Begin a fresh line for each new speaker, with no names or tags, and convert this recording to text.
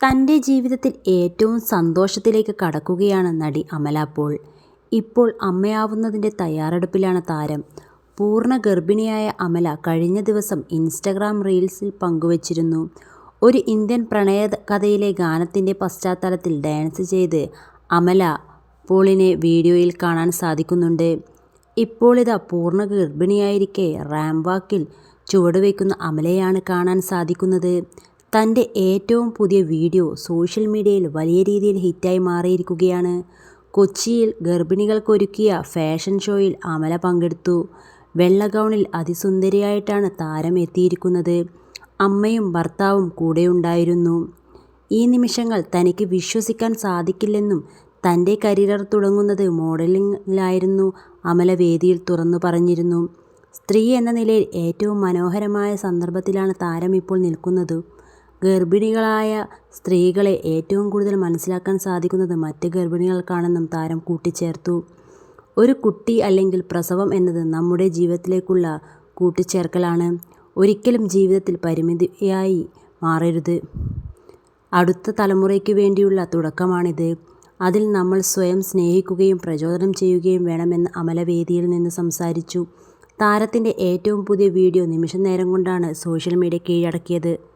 തന്റെ ജീവിതത്തിൽ ഏറ്റവും സന്തോഷത്തിലേക്ക് കടക്കുകയാണ് നടി അമല പോൾ. ഇപ്പോൾ അമ്മയാവുന്നതിന്റെ തയ്യാറെടുപ്പിലാണ് താരം. പൂർണ ഗർഭിണിയായ അമല കഴിഞ്ഞ ദിവസം ഇൻസ്റ്റഗ്രാം റീൽസിൽ പങ്കുവച്ചിരുന്നു. ഒരു ഇന്ത്യൻ പ്രണയ കഥയിലെ ഗാനത്തിന്റെ പശ്ചാത്തലത്തിൽ ഡാൻസ് ചെയ്ത് അമല പോളിനെ വീഡിയോയിൽ കാണാൻ സാധിക്കുന്നുണ്ട്. ഇപ്പോളിതാ പൂർണ ഗർഭിണിയായിരിക്കെ റാംവാക്കിൽ വാക്കിൽ ചുവടുവയ്ക്കുന്ന അമലയാണ് കാണാൻ സാധിക്കുന്നത്. തന്റെ ഏറ്റവും പുതിയ വീഡിയോ സോഷ്യൽ മീഡിയയിൽ വലിയ രീതിയിൽ ഹിറ്റായി മാറിയിരിക്കുകയാണ്. കൊച്ചിയിൽ ഗർഭിണികൾക്കൊരുക്കിയ ഫാഷൻ ഷോയിൽ അമല പങ്കെടുത്തു. വെള്ള ഗൗണിൽ അതിസുന്ദരിയായിട്ടാണ് താരം എത്തിയിരിക്കുന്നത്. അമ്മയും ഭർത്താവും കൂടെയുണ്ടായിരുന്നു. ഈ നിമിഷങ്ങൾ തനിക്ക് വിശ്വസിക്കാൻ സാധിക്കില്ലെന്നും തന്റെ കരിയർ തുടങ്ങുന്നത് മോഡലിംഗിലായിരുന്നു അമല വേദിയിൽ തുറന്നു പറഞ്ഞിരുന്നു. സ്ത്രീ എന്ന നിലയിൽ ഏറ്റവും മനോഹരമായ സന്ദർഭത്തിലാണ് താരം ഇപ്പോൾ നിൽക്കുന്നതും ഗർഭിണികളായ സ്ത്രീകളെ ഏറ്റവും കൂടുതൽ മനസ്സിലാക്കാൻ സാധിക്കുന്നത് മറ്റ് ഗർഭിണികൾക്കാണെന്നും താരം കൂട്ടിച്ചേർത്തു. ഒരു കുട്ടി അല്ലെങ്കിൽ പ്രസവം എന്നത് നമ്മുടെ ജീവിതത്തിലേക്കുള്ള കൂട്ടിച്ചേർക്കലാണ്. ഒരിക്കലും ജീവിതത്തിൽ പരിമിതിയായി മാറരുത്. അടുത്ത തലമുറയ്ക്ക് വേണ്ടിയുള്ള തുടക്കമാണിത്. അതിൽ നമ്മൾ സ്വയം സ്നേഹിക്കുകയും പ്രചോദനം ചെയ്യുകയും വേണമെന്ന് അമലവേദിയിൽ നിന്ന് സംസാരിച്ചു. താരത്തിന്റെ ഏറ്റവും പുതിയ വീഡിയോ നിമിഷ നേരം കൊണ്ടാണ് സോഷ്യൽ മീഡിയ കീഴടക്കിയത്.